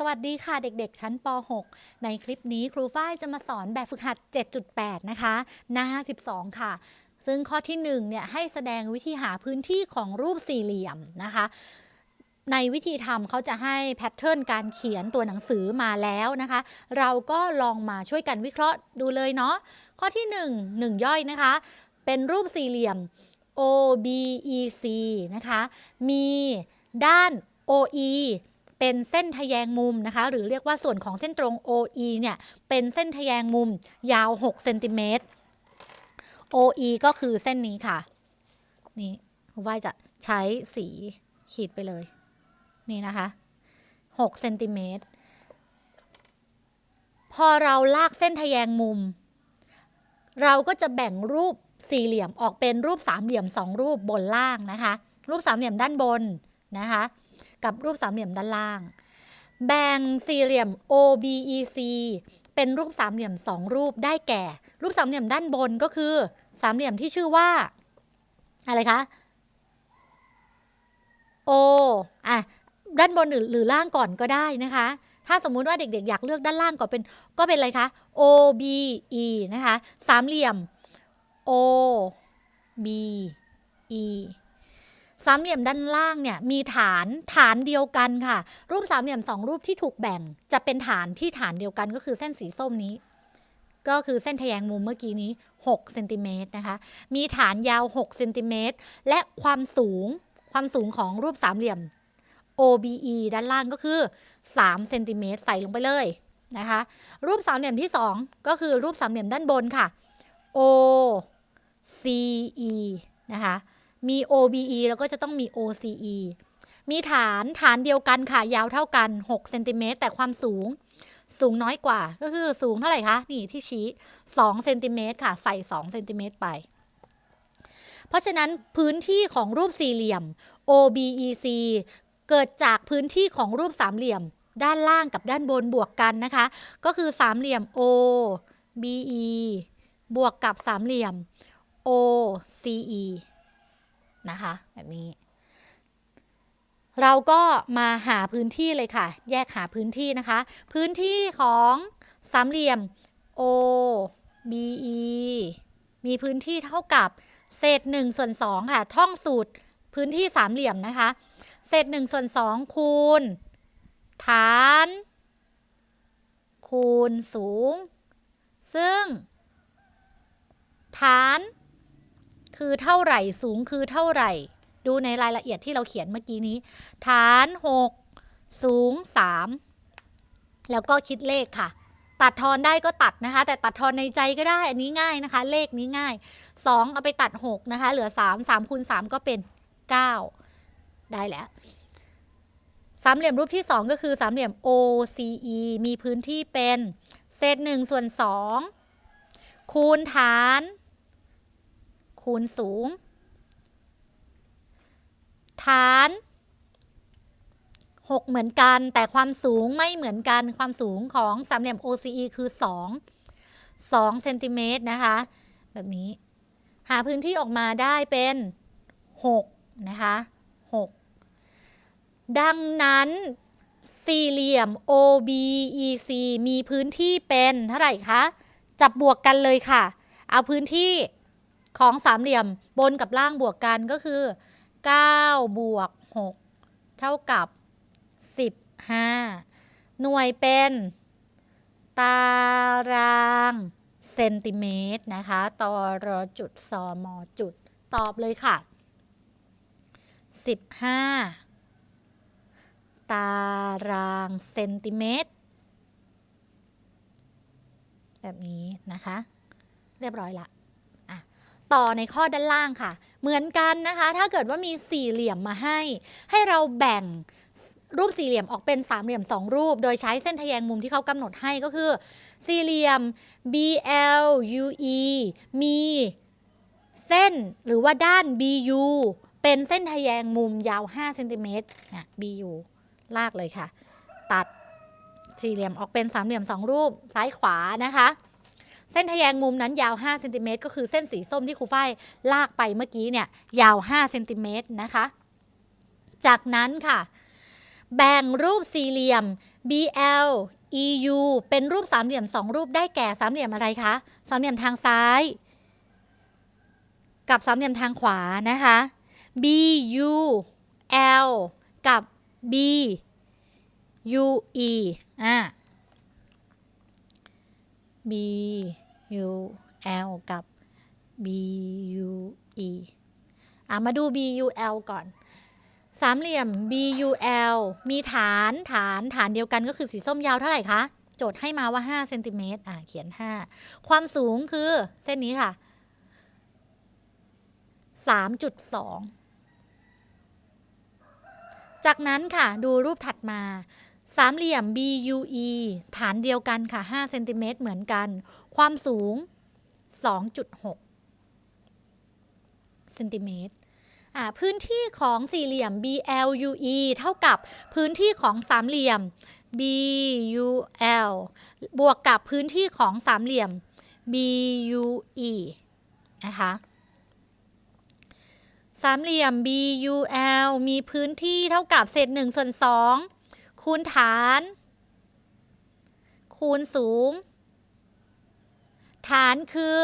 สวัสดีค่ะเด็กๆ ชั้นป .6 ในคลิปนี้ครูฝ้ายจะมาสอนแบบฝึกหัด 7.8 นะคะ หน้า 12 ค่ะ ซึ่งข้อที่1เนี่ยให้แสดงวิธีหาพื้นที่ของรูปสี่เหลี่ยมนะคะ ในวิธีทำเขาจะให้แพทเทิร์นการเขียนตัวหนังสือมาแล้วนะคะ เราก็ลองมาช่วยกันวิเคราะห์ดูเลยเนาะ ข้อที่ 1 1 ย่อยนะคะ เป็นรูปสี่เหลี่ยม OBEC นะคะ มีด้าน OE เป็นเส้นทะแยงมุมนะคะ หรือเรียกว่าส่วนของเส้นตรง OE เนี่ยเป็นเส้นทะแยงมุมยาว6เซนติเมตร OE ก็คือเส้นนี้ค่ะ นี่คุณว่ายจะใช้สีขีดไปเลย นี่นะคะ6เซนติเมตรพอเราลากเส้นทะแยงมุม เราก็จะแบ่งรูปสี่เหลี่ยมออกเป็นรูปสามเหลี่ยมสองรูปบนล่างนะคะ รูปสามเหลี่ยมด้านบนนะคะ กับรูปสามเหลี่ยมด้านล่าง แบ่งสี่เหลี่ยม OBEC เป็นรูปสามเหลี่ยมสองรูปได้แก่ รูปสามเหลี่ยมด้านบนก็คือสามเหลี่ยมที่ชื่อว่า อะไรคะ O อะด้านบนหรือหรือล่างก่อนก็ได้นะคะ ถ้าสมมุติว่าเด็กๆ อยากเลือกด้านล่างก่อนเป็นก็เป็นอะไรคะ OBE นะคะ สามเหลี่ยม O B E สามเหลี่ยมด้านล่างเนี่ยมีฐานฐานเดียวกันค่ะ รูปสามเหลี่ยมสองรูปที่ถูกแบ่ง จะเป็นฐานที่ฐานเดียวกันก็คือเส้นสีส้มนี้ ก็คือเส้นทแยงมุมเมื่อกี้นี้6เซนติเมตรนะคะมีฐานยาว6เซนติเมตรและความสูงความสูงของรูปสามเหลี่ยม OBE ด้านล่างก็คือ3เซนติเมตรใส่ลงไปเลยนะคะรูปสามเหลี่ยมที่ 2 ก็คือรูปสามเหลี่ยมด้านบนค่ะ OCE นะคะ มี OBE แล้วก็จะต้องมี OCE มีฐานฐานเดียวกันค่ะ ยาวเท่ากัน6เซนติเมตรแต่ความสูงสูงน้อยกว่า ก็คือสูงเท่าไหร่คะ นี่ที่ชี้2เซนติเมตรค่ะ ใส่2เซนติเมตรไป เพราะฉะนั้นพื้นที่ของรูปสี่เหลี่ยม OBEC เกิดจากพื้นที่ของรูปสามเหลี่ยม ด้านล่างกับด้านบนบวกกันนะคะ ก็คือสามเหลี่ยม OBE บวกกับสามเหลี่ยม OCE นะคะ แบบนี้ เราก็มาหาพื้นที่เลยค่ะ แยกหาพื้นที่นะคะ พื้นที่ของสามเหลี่ยม OBE มีพื้นที่เท่ากับเศษ1ส่วน2ค่ะ ท่องสูตรพื้นที่สามเหลี่ยมนะคะ เศษ1ส่วน2คูณ ฐาน คูณสูง ซึ่ง ฐาน คือเท่าไหร่สูงคือเท่าไหร่ ดูในรายละเอียดที่เราเขียนเมื่อกี้นี้ ฐาน 6 สูง 3 แล้วก็คิดเลขค่ะ ตัดทอนได้ก็ตัดนะคะ แต่ตัดทอนในใจก็ได้อันนี้ง่ายนะคะ เลขนี้ง่าย 2 เอาไปตัด 6 นะคะ เหลือ 3 3คูณ3ก็เป็น 9 ได้แล้วสามเหลี่ยมรูปที่ 2 ก็คือสามเหลี่ยม OCE มีพื้นที่เป็น เศษ1ส่วน2คูณฐาน คูณสูง ฐาน 6 เหมือนกัน แต่ความสูงไม่เหมือนกัน ความสูงของสามเหลี่ยม OCE คือ 2 2เซนติเมตรนะคะ แบบนี้ หาพื้นที่ออกมาได้เป็น 6 นะคะ 6 ดังนั้นสี่เหลี่ยม OBEC มีพื้นที่เป็นเท่าไหร่คะ จับบวกกันเลยค่ะ เอาพื้นที่ ของสามเหลี่ยมบนกับล่างบวกกันก็คือ9บวก6เท่ากับ 15 หน่วยเป็น ตารางเซนติเมตรนะคะตอรอจุดซอมอจุดตอบเลยค่ะ 15 ตารางเซนติเมตร แบบนี้นะคะ เรียบร้อยละ ต่อในข้อด้านล่างค่ะ เหมือนกันนะคะ ถ้าเกิดว่ามีสี่เหลี่ยมมาให้ ให้เราแบ่งรูปสี่เหลี่ยมออกเป็นสามเหลี่ยมสองรูป โดยใช้เส้นทะแยงมุมที่เขากำหนดให้ก็คือ สี่เหลี่ยม BLUE มีเส้นหรือว่าด้าน BU เป็นเส้นทะแยงมุมยาว5เซนติเมตรนะ BU ลากเลยค่ะ ตัดสี่เหลี่ยมออกเป็นสามเหลี่ยมสองรูปซ้ายขวานะคะ เส้นทะแยงมุมนั้นยาว5เซนติเมตรก็คือเส้นสีส้มที่ครูฝ้ายลากไปเมื่อกี้เนี่ยยาว5เซนติเมตรนะคะ จากนั้นค่ะ แบ่งรูปสี่เหลี่ยม BL EU เป็นรูปสามเหลี่ยมสองรูปได้แก่สามเหลี่ยมอะไรคะสามเหลี่ยมทางซ้าย กับสามเหลี่ยมทางขวานะคะ BUL กับ BUE อ่ BUL กับ BUE อะมาดู BUL ก่อน สามเหลี่ยม BUL มีฐานฐานฐานเดียวกันก็คือสีส้มยาวเท่าไหร่คะ โจทย์ให้มาว่า 5 เซนติเมตรอะเขียน 5 ความสูงคือเส้นนี้ค่ะ 3.2 จากนั้นค่ะดูรูปถัดมา สามเหลี่ยม BUE ฐานเดียวกันค่ะ5เซนติเมตรเหมือนกัน ความสูง 2.6เซนติเมตรอ่าพื้นที่ของสี่เหลี่ยม BLUE เท่ากับพื้นที่ของสามเหลี่ยม BUL บวกกับพื้นที่ของสามเหลี่ยม BUE นะคะสามเหลี่ยม BUL มีพื้นที่เท่ากับเศษ1ส่วน2 คูณฐาน คูณสูง ฐานคือ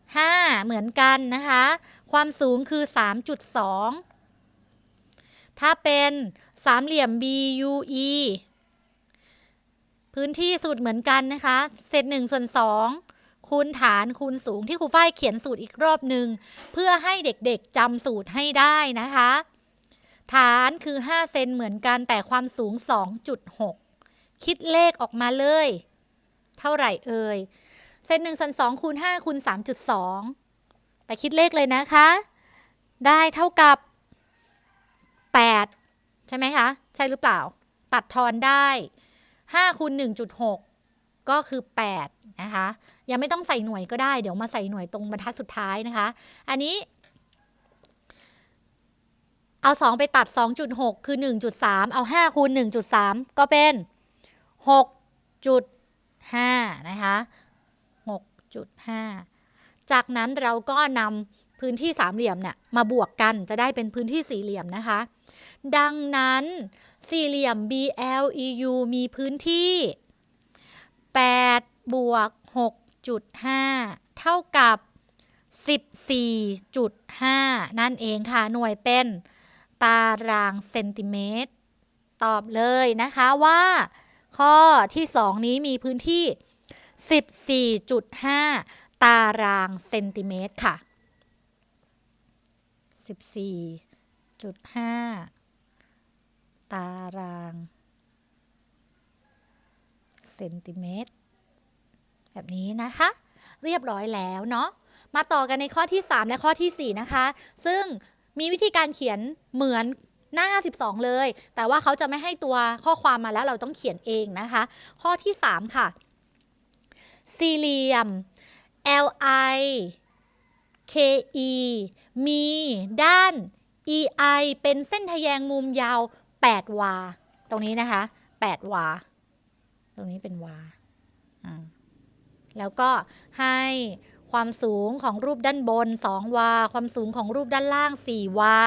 5 เหมือนกันนะคะ ความสูงคือ 3.2 ถ้าเป็นสามเหลี่ยม BUE พื้นที่สูตรเหมือนกันนะคะ เศษ1ส่วน2คูณฐานคูณสูงที่ครูฝ้ายเขียนสูตรอีกรอบหนึ่งเพื่อให้เด็กๆจำสูตรให้ได้นะคะ ฐานคือ 5 เซนเหมือนกันแต่ความสูง 2.6 คิดเลขออกมาเลย เท่าไหร่เอ่ย เซนหนึ่งส่วนสองคูณห้าคูณสามจุดสองไปคิดเลขเลยนะคะ ได้เท่ากับแปดใช่ไหมคะ ใช่หรือเปล่า ตัดทอนได้ห้าคูณหนึ่งจุดหกก็คือแปดนะคะ ยังไม่ต้องใส่หน่วยก็ได้ เดี๋ยวมาใส่หน่วยตรงบรรทัดสุดท้ายนะคะ อันนี้ เอา 2 ไปตัด 2.6 คือ 1.3 เอา 5 คูณ 1.3 ก็เป็น 6.5 นะคะ 6.5 จากนั้นเราก็นำพื้นที่สามเหลี่ยมเนี่ยมาบวกกันจะได้เป็นพื้นที่สี่เหลี่ยมนะคะ ดังนั้นสี่เหลี่ยม BLEU มีพื้นที่ 8 บวก 6.5 เท่ากับ 14.5 นั่นเองค่ะ หน่วยเป็น ตารางเซนติเมตร ตอบเลยนะคะว่า ข้อที่ 2 นี้มีพื้นที่ 14.5 ตารางเซนติเมตรค่ะ 14.5 ตารางเซนติเมตร แบบนี้นะคะ เรียบร้อยแล้วเนาะมาต่อกันในข้อที่ 3 และข้อที่ 4 นะคะ ซึ่ง มีวิธีการเขียนเหมือนหน้า 52 เลย แต่ว่าเขาจะไม่ให้ตัวข้อความมาแล้วเราต้องเขียนเองนะคะ ข้อที่ 3 ค่ะ สี่เหลี่ยม LI KE มีด้าน EI เป็นเส้นทะแยงมุมยาว 8 วา ตรงนี้นะคะ 8 วา ตรงนี้เป็นวาอ่าแล้วก็ให้ ความสูงของรูปด้านบน 2 วา ความสูงของรูปด้านล่าง 4 วา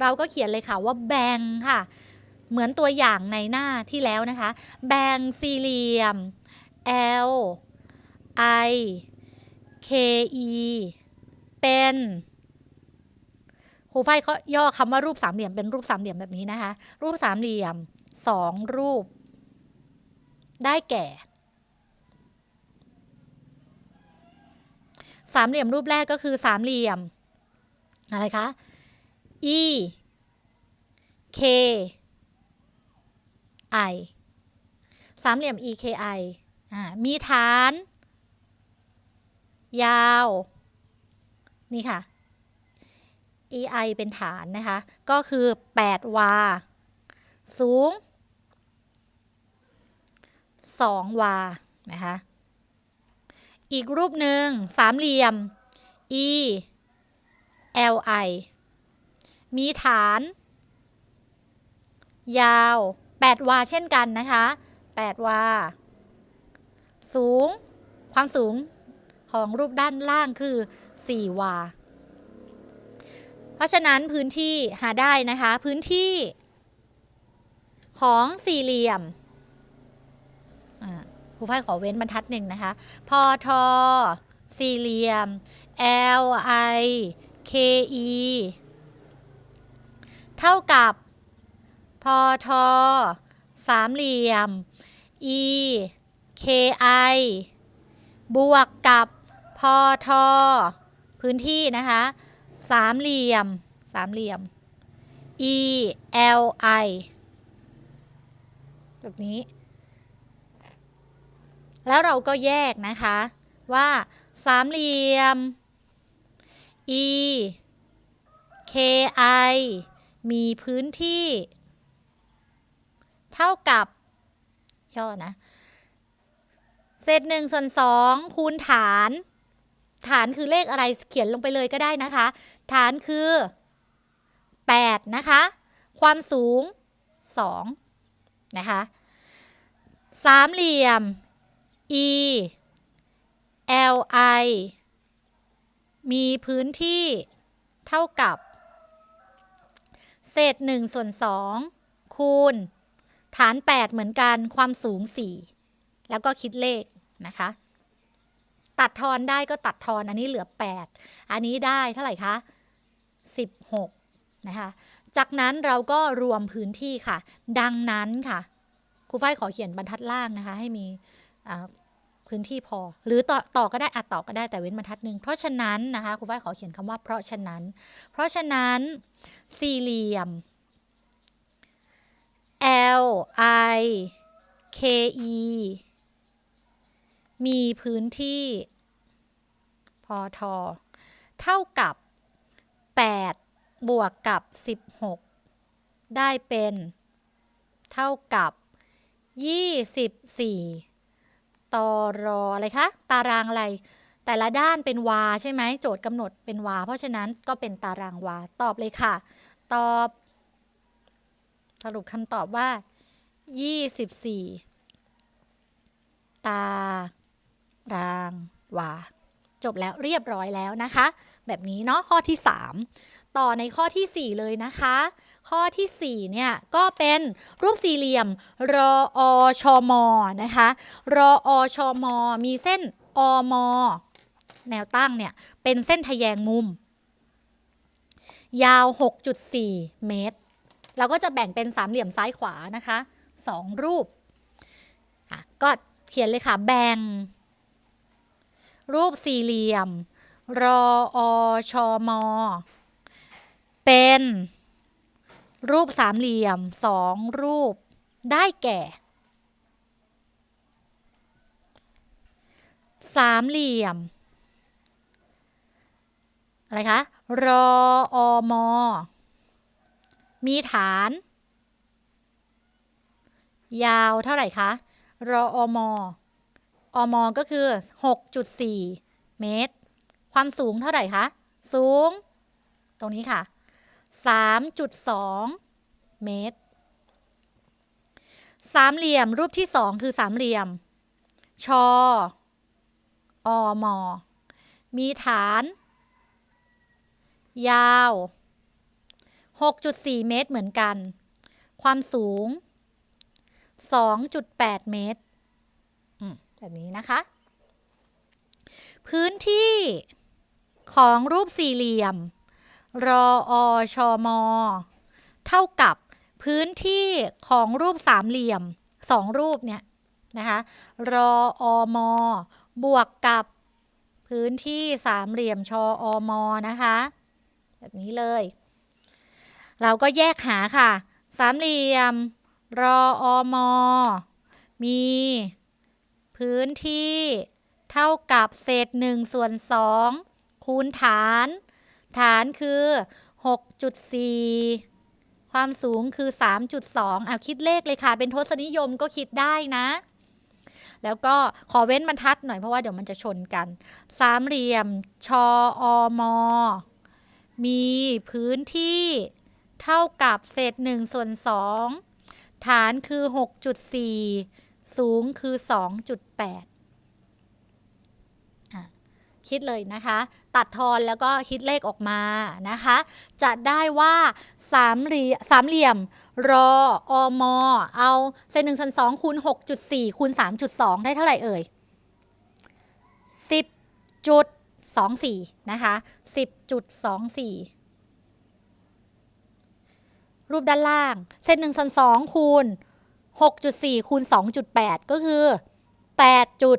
เราก็เขียนเลยค่ะว่าแบ่งค่ะ เหมือนตัวอย่างในหน้าที่แล้วนะคะ แบ่งสี่เหลี่ยม L I K E เป็นครูฝ้ายเขาย่อคำว่ารูปสามเหลี่ยมเป็นรูปสามเหลี่ยมแบบนี้นะคะ รูปสามเหลี่ยมสองรูป ได้แก่ สามเหลี่ยมรูปแรกก็คือสามเหลี่ยม อะไรคะ E K I สามเหลี่ยม E K I อ่ามีฐาน ยาว นี่ค่ะ EI เป็นฐานนะคะ ก็คือ8วา สูง2วา นะคะ อีกรูปหนึ่งสามเหลี่ยม E LI มีฐาน ยาว 8 วาเช่นกันนะคะ 8 วา สูง ความสูงของรูปด้านล่างคือ 4 วา เพราะฉะนั้นพื้นที่หาได้นะคะ พื้นที่ของสี่เหลี่ยม ครูฝ้ายขอเว้นบรรทัดหนึ่งนะคะ พอทอสี่เหลี่ยม L I K E เท่ากับ พอทอสามเหลี่ยม E K I บวกกับพอทอพื้นที่นะคะสามเหลี่ยมสามเหลี่ยม E L I แบบนี้ แล้วเราก็แยกนะคะ ว่าสามเหลี่ยม E K I มีพื้นที่ เท่ากับ ย่อนะ เศษหนึ่งส่วนสองคูณฐาน ฐานคือเลขอะไรเขียนลงไปเลยก็ได้นะคะ ฐานคือ 8 นะคะ ความสูง 2 นะคะ สามเหลี่ยม E L I มีพื้นที่เท่ากับ เศษ1ส่วน2คูณ ฐาน 8 เหมือนกันความสูง 4 แล้วก็คิดเลขนะคะ ตัดทอนได้ก็ตัดทอน อันนี้เหลือ 8 อันนี้ได้เท่าไหร่คะ 16 นะคะ จากนั้นเราก็รวมพื้นที่ค่ะ ดังนั้นค่ะครูฝ้ายขอเขียนบรรทัดล่างนะคะ ให้มีอ่า พื้นที่พอ หรือต่อต่อก็ได้อัดต่อก็ได้แต่เว้นบรรทัดหนึ่งเพราะฉะนั้นนะคะครูฝ้ายขอเขียนคำว่าเพราะฉะนั้น เพราะฉะนั้นสี่เหลี่ยม L I K E มีพื้นที่ พอทอ เท่ากับ 8 บวกกับ 16 ได้เป็น เท่ากับ 24 ตอรออะไรคะ ตารางอะไร แต่ละด้านเป็นวาใช่ไหมโจทย์กำหนดเป็นวา เพราะฉะนั้นก็เป็นตารางวา ตอบเลยค่ะ ตอบ สรุปคำตอบว่า 24 ตารางวา จบแล้วเรียบร้อยแล้วนะคะ แบบนี้เนาะข้อที่ 3 ต่อในข้อทีสี่ 4 เลยนะคะ ข้อทีสี่ 4 เนี่ย ก็เป็นรูปสี่เหลี่ยม รออชมนะคะ รออชมมีเส้นอมแนวตั้งเนี่ย เป็นเส้นทะแยงมุม ยาว 6.4 เมตร เราก็จะแบ่งเป็นสามเหลี่ยมซ้ายขวานะคะสองรูปก็เขียนเลยค่ะ แบ่ง รูปสี่เหลี่ยม รออชม เป็น รูปสามเหลี่ยมสองรูป ได้แก่ สามเหลี่ยม อะไรคะ รออมมีฐาน ยาวเท่าไหร่คะ รออมอมก็คือ 6.4 เมตร ความสูงเท่าไหร่คะ สูง ตรงนี้ค่ะ 3.2 เมตร สามเหลี่ยมรูปที่สองคือสามเหลี่ยม ชออมมีฐาน ยาว 6.4 เมตรเหมือนกัน ความสูง 2.8 เมตรอืมแบบนี้นะคะ พื้นที่ของรูปสี่เหลี่ยม รออชอมเท่ากับพื้นที่ของรูปสามเหลี่ยมสองรูปเนี่ยนะคะรออมบวกกับพื้นที่สามเหลี่ยมชออมนะคะ แบบนี้เลย เราก็แยกหาค่ะ สามเหลี่ยมรออมมีพื้นที่เท่ากับเศษหนึ่งส่วนสองคูณฐาน ฐานคือ 6.4 ความสูงคือ 3.2เอาคิดเลขเลยค่ะ เป็นทศนิยมก็คิดได้นะ แล้วก็ขอเว้นบรรทัดหน่อยเพราะว่าเดี๋ยวมันจะชนกัน สามเหลี่ยม ชออมมีพื้นที่เท่ากับเศษ1ส่วน2ฐานคือ 6.4 สูงคือ 2.8 คิดเลยนะคะ ตัดทอนแล้วก็คิดเลขออกมานะคะ จะได้ว่าสามเหลี่ยมสามเหลี่ยมรออมเอาเศษหนึ่งส่วนสองคูณหกจุดสี่คูณสามจุดสองได้เท่าไหร่เอ่ยสิบจุดสองสี่นะคะสิบจุดสองสี่รูปด้านล่างเศษหนึ่งส่วนสองคูณหกจุดสี่คูณสองจุดแปดก็คือแปดจุด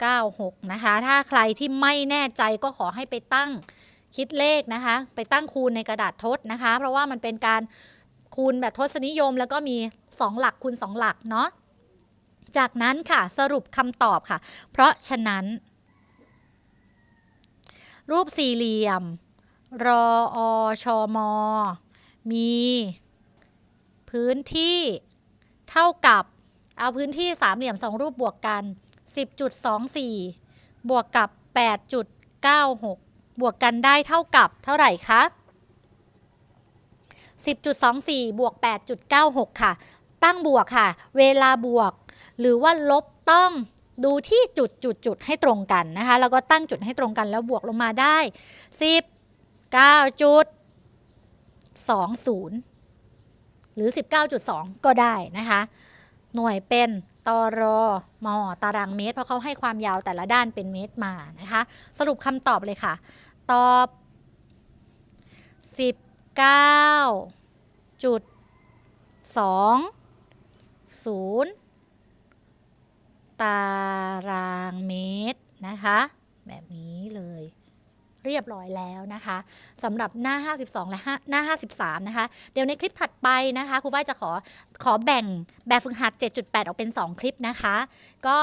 เก้าหกนะคะ ถ้าใครที่ไม่แน่ใจก็ขอให้ไปตั้งคิดเลขนะคะ ไปตั้งคูณในกระดาษทดนะคะ เพราะว่ามันเป็นการคูณแบบทศนิยม แล้วก็มี 2 หลักคูณ 2 หลักเนาะ จากนั้นค่ะสรุปคำตอบค่ะ เพราะฉะนั้น รูปสี่เหลี่ยม รออชอมอมี พื้นที่เท่ากับ เอาพื้นที่สามเหลี่ยมสองรูปบวกกัน 10.24 บวกกับ 8.96 บวกกันได้เท่ากับเท่าไหร่คะ 10.24 บวก 8.96 ค่ะ ตั้งบวกค่ะ เวลาบวก หรือว่าลบต้องดูที่จุดจุดจุดให้ตรงกันนะคะ แล้วก็ตั้งจุดให้ตรงกันแล้วบวกลงมาได้19จุด20 หรือ 19.2 ก็ได้นะคะ หน่วยเป็น ตรอมอตารางเมตร เพราะเขาให้ความยาวแต่ละด้านเป็นเมตรมานะคะ สรุปคำตอบเลยค่ะ ตอบ 19จุด2 0 ตารางเมตรนะคะ เรียบร้อยแล้วนะคะสำหรับหน้า 52 และหน้า 53 นะคะ เดี๋ยวในคลิปถัดไปนะคะครูฝ้ายจะขอขอแบ่งแบบฝึกหัด 7.8 ออกเป็น 2 คลิปนะคะ ก็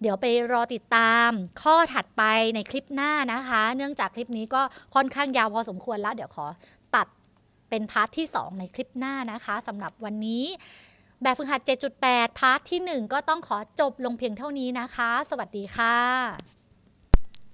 เดี๋ยวไปรอติดตามข้อถัดไปในคลิปหน้านะคะ เนื่องจากคลิปนี้ก็ค่อนข้างยาวพอสมควรแล้ว เดี๋ยวขอตัดเป็นพาร์ทที่ 2 ในคลิปหน้านะคะสำหรับวันนี้แบบฝึกหัด 7.8 พาร์ทที่ 1 ก็ต้องขอจบลงเพียงเท่านี้นะคะ สวัสดีค่ะ